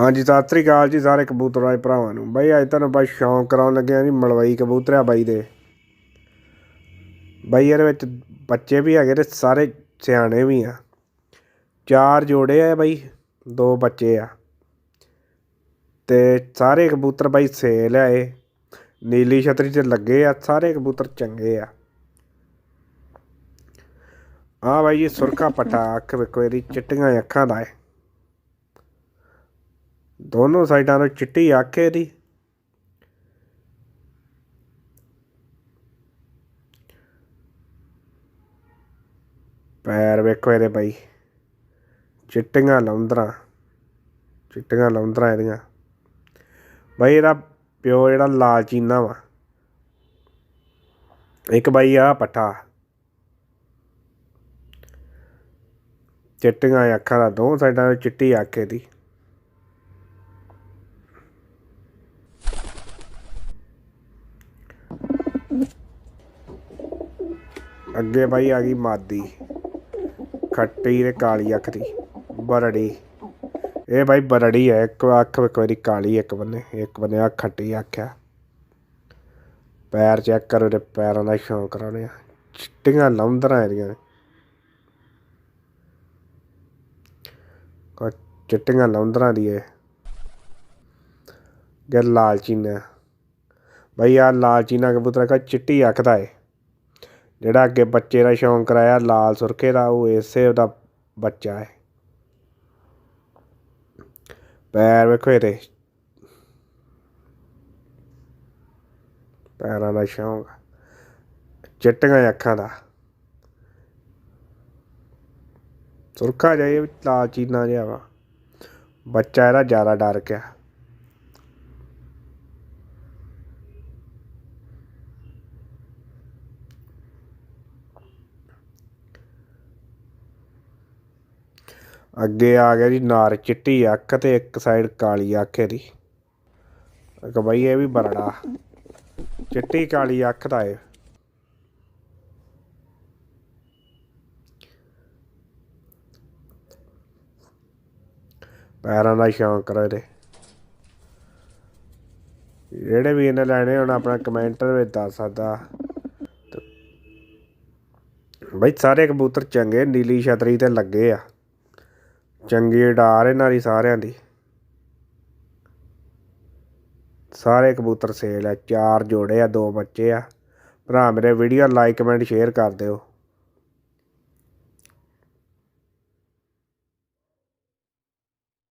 ਹਾਂਜੀ, ਸਤਿ ਸ੍ਰੀ ਅਕਾਲ ਜੀ ਸਾਰੇ ਕਬੂਤਰਾਂ ਦੇ ਭਰਾਵਾਂ ਨੂੰ। ਬਾਈ, ਅੱਜ ਤੁਹਾਨੂੰ ਬਾਈ ਸ਼ੌਂਕ ਕਰਾਉਣ ਲੱਗਿਆ ਜੀ ਮਲਵਈ ਕਬੂਤਰ ਆ ਬਾਈ ਦੇ। ਬਾਈ, ਇਹਦੇ ਵਿੱਚ ਬੱਚੇ ਵੀ ਹੈਗੇ ਤੇ ਸਾਰੇ ਸਿਆਣੇ ਵੀ ਆ। ਚਾਰ ਜੋੜੇ ਆ ਬਾਈ, ਦੋ ਬੱਚੇ ਆ। ਤੇ ਸਾਰੇ ਕਬੂਤਰ ਬਾਈ ਸੇਲ ਆ ਇਹ। ਨੀਲੀ ਛਤਰੀ ਤੇ ਲੱਗੇ ਆ, ਸਾਰੇ ਕਬੂਤਰ ਚੰਗੇ ਆ। ਆ ਬਾਈ ਜੀ ਸੁਰਖਾ ਪਟਾ ਅੱਖ ਵੇਖੋ ਇਹਦੀ ਚਿੱਟੀਆਂ ਅੱਖਾਂ ਦਾ ਹੈ ਦੋਨੋਂ ਸਾਈਡਾਂ ਤੋਂ ਚਿੱਟੀ ਅੱਖ ਹੈ ਇਹਦੀ ਪੈਰ ਵੇਖੋ ਇਹਦੇ ਬਾਈ। ਚਿੱਟੀਆਂ ਲੌਂਦਰਾਂ ਚਿੱਟੀਆਂ ਲੌਂਦਰਾਂ ਇਹਦੀਆਂ। ਬਾਈ ਇਹਦਾ ਪਿਓ ਜਿਹੜਾ ਲਾਲਚੀਨਾ ਵਾ। ਇੱਕ ਭਾਈ ਆ ਪੱਠਾ। ਚਿੱਟੀਆਂ ਅੱਖਾਂ ਦਾ ਦੋ ਸਾਈਡਾਂ ਚਿੱਟੀ ਅੱਖ ਇਹਦੀ ਅੱਗੇ ਬਾਈ ਆ ਗਈ ਮਾਦੀ। ਖੱਟੀ ਤੇ ਕਾਲੀ ਅੱਖ ਦੀ। ਬਰੜੀ। ਇਹ ਬਾਈ ਬਰੜੀ ਹੈ ਇੱਕ ਅੱਖ ਵੇਖੋ ਇਹਦੀ ਕਾਲੀ, ਇੱਕ ਬੰਨੇ ਇੱਕ ਬੰਨੇ ਆ ਖੱਟੀ ਅੱਖ ਆ। ਪੈਰ ਚੈੱਕ ਕਰੋ ਇਹਦੇ ਪੈਰਾਂ ਦਾ ਸ਼ੌਂਕ ਕਰਾਉਣੇ ਆ। ਚਿੱਟੀਆਂ ਲੰਦਰਾਂ ਇਹਦੀਆਂ ਨੇ। ਕੋ ਚਿੱਟੀਆਂ ਲੰਦਰਾਂ ਦੀ ਇਹ। ਗੇ ਲਾਲ ਚੀਨਾ। ਬਈ ਆ ਲਾਲਚੀ ਚੀਨਾ ਕਬੂਤਰ ਕਾ ਚਿੱਟੀ ਅੱਖ ਦਾ ਏ ਜਿਹੜਾ ਅੱਗੇ ਬੱਚੇ ਦਾ ਸ਼ੌਂਕ ਕਰਾਇਆ, ਲਾਲ ਸੁਰਖੇ ਦਾ, ਉਹ ਇਸੇ ਉਹਦਾ ਬੱਚਾ ਹੈ। ਪੈਰ ਵੇਖੋ ਇਹਦੇ। ਪੈਰਾਂ ਦਾ ਸ਼ੌਂਕ। ਚਿੱਟੀਆਂ ਅੱਖਾਂ ਦਾ। ਸੁਰਖਾ ਜਿਹਾ, ਇਹ ਲਾਲ ਚੀਨਾ ਜਿਹਾ ਵਾ। ਬੱਚਾ ਇਹਦਾ ਜ਼ਿਆਦਾ ਡਰ ਗਿਆ। ਅੱਗੇ ਆ ਗਿਆ ਜੀ ਨਾਰ ਚਿੱਟੀ ਅੱਖ ਤੇ ਇੱਕ ਸਾਈਡ ਕਾਲੀ ਅੱਖ ਇਹਦੀ। ਇੱਕ ਇਹ ਵੀ ਬਰੜਾ। ਚਿੱਟੀ ਕਾਲੀ ਅੱਖ ਦਾ ਏ ਪੈਰਾਂ ਦਾ ਸ਼ੌਂਕ ਰਹੇ ਜਿਹੜੇ ਵੀ ਇਹਨੇ ਲੈਣੇ ਹੁਣ ਆਪਣਾ ਕਮੈਂਟ ਵਿੱਚ ਦੱਸ ਸਕਦਾ। ਬਈ ਸਾਰੇ ਕਬੂਤਰ ਚੰਗੇ, ਨੀਲੀ ਛਤਰੀ ਤੇ ਲੱਗੇ ਆ। ਚੰਗੀ ਡਾਰ ਇਹਨਾਂ ਦੀ ਸਾਰਿਆਂ ਦੀ। ਸਾਰੇ ਕਬੂਤਰ ਸੇਲ ਆ, ਚਾਰ ਜੋੜੇ ਆ, ਦੋ ਬੱਚੇ ਆ। ਭਰਾ ਮੇਰੇ ਵੀਡੀਓ ਲਾਈਕ ਕਮੈਂਟ ਸ਼ੇਅਰ ਕਰ ਦਿਓ।